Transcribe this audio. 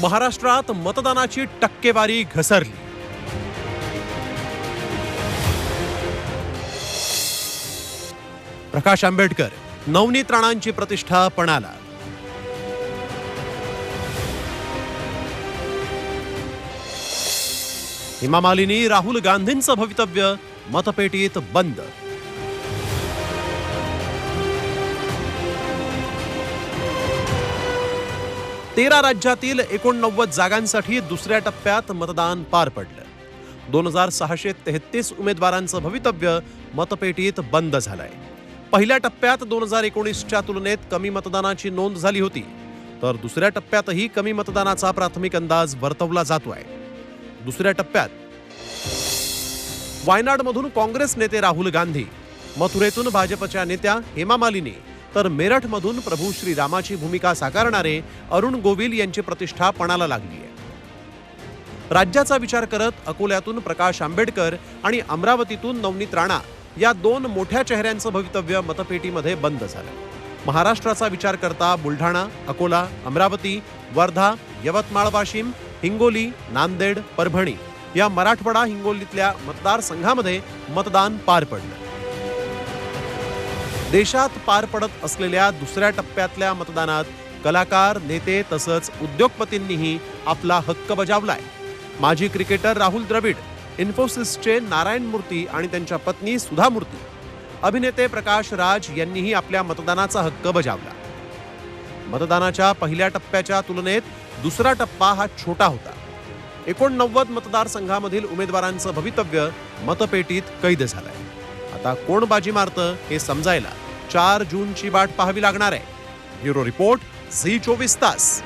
महाराष्ट्रात मतदानाची टक्केवारी घसरली. प्रकाश आंबेडकर नवनीत राणांची प्रतिष्ठा पणाला. हेमा मालिनी राहुल गांधींचं भवितव्य मतपेटीत बंद. तेरा राज्यातील एकोणनव्वद जागांसाठी दुसऱ्या टप्प्यात मतदान पार पडलं. दोन हजार सहाशे तेहतीस उमेदवारांचं भवितव्य मतपेटीत बंद झालंय. पहिल्या टप्प्यात दोन हजार एकोणीसच्या तुलनेत कमी मतदानाची नोंद झाली होती तर दुसऱ्या टप्प्यातही कमी मतदानाचा प्राथमिक अंदाज वर्तवला जातोय. दुसऱ्या टप्प्यात वायनाडमधून काँग्रेस नेते राहुल गांधी मथुरेतून भाजपच्या नेत्या हेमा मालिनी तर मेरठमधून प्रभू श्रीरामाची भूमिका साकारणारे अरुण गोविल यांची प्रतिष्ठा पणाला लागली आहे. राज्याचा विचार करत अकोल्यातून प्रकाश आंबेडकर आणि अमरावतीतून नवनीत राणा या दोन मोठ्या चेहऱ्यांचं भवितव्य मतपेटीमध्ये बंद झालं. महाराष्ट्राचा विचार करता बुलढाणा अकोला अमरावती वर्धा यवतमाळ वाशिम हिंगोली नांदेड परभणी या मराठवाडा हिंगोलीतल्या मतदारसंघामध्ये मतदान पार पडलं. देशात पार पडत असलेल्या दुसऱ्या टप्प्यातल्या मतदानात कलाकार नेते तसंच उद्योगपतींनीही आपला हक्क बजावलाय. माजी क्रिकेटर राहुल द्रविड इन्फोसिसचे नारायण मूर्ती आणि त्यांच्या पत्नी सुधा मूर्ती अभिनेते प्रकाश राज यांनीही आपल्या मतदानाचा हक्क बजावला. मतदानाच्या पहिल्या टप्प्याच्या तुलनेत दुसरा टप्पा हा छोटा होता. एकोणनव्वद मतदारसंघामधील उमेदवारांचं भवितव्य मतपेटीत कैद झालंय. आता कोण बाजी मारतं हे समजायला चार जूनची वाट पाहावी लागणार आहे. ब्युरो रिपोर्ट झी चोवीस तास.